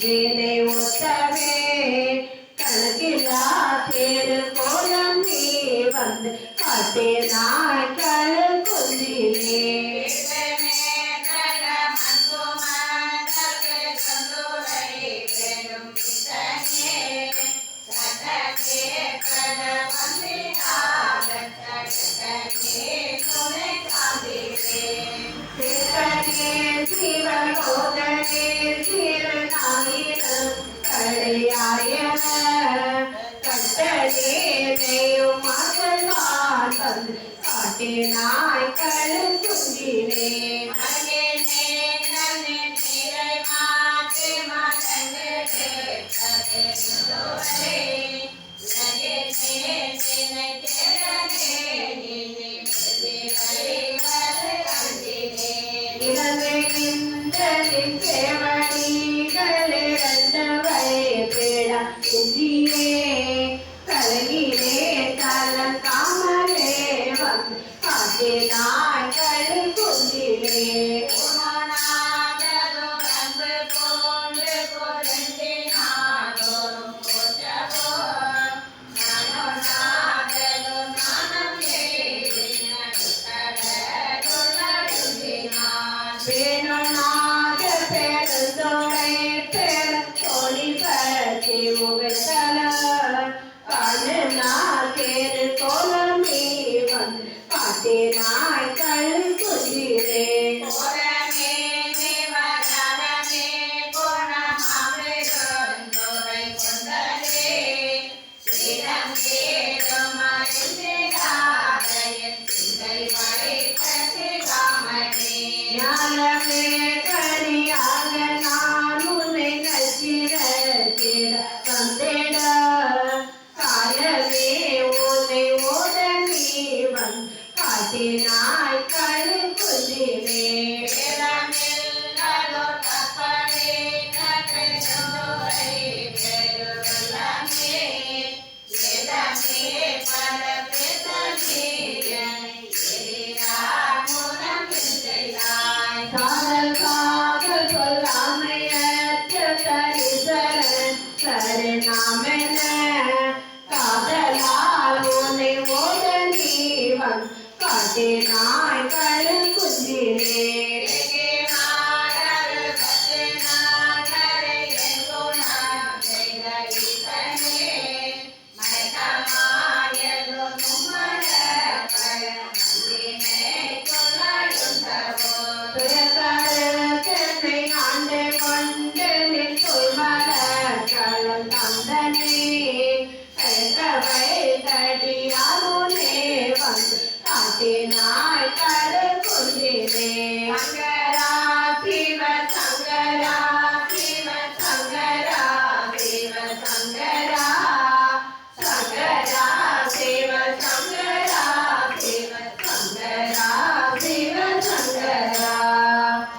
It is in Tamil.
வீணை ஒத்தவே கணக்கில்லா தேரு கோலம் நீ வந்து காட்டே நாட்கள் சிவகோதனே சிறுநாயிரம் கடையாயன கட்டளே நெய்யும் மக்கள்தான் வந்து காட்டினாய் கழு குஞ்சினே இளமே இந்திரனின் சேவடிகளே ரந்தவை பேட குஞ்சியே கலகிலே தலன் காமலே வந்து காட்டினாய் கழு குஞ்சினே வேணுநாத ஞானமே கனியாக நான் உன்னை అదే నాయకులే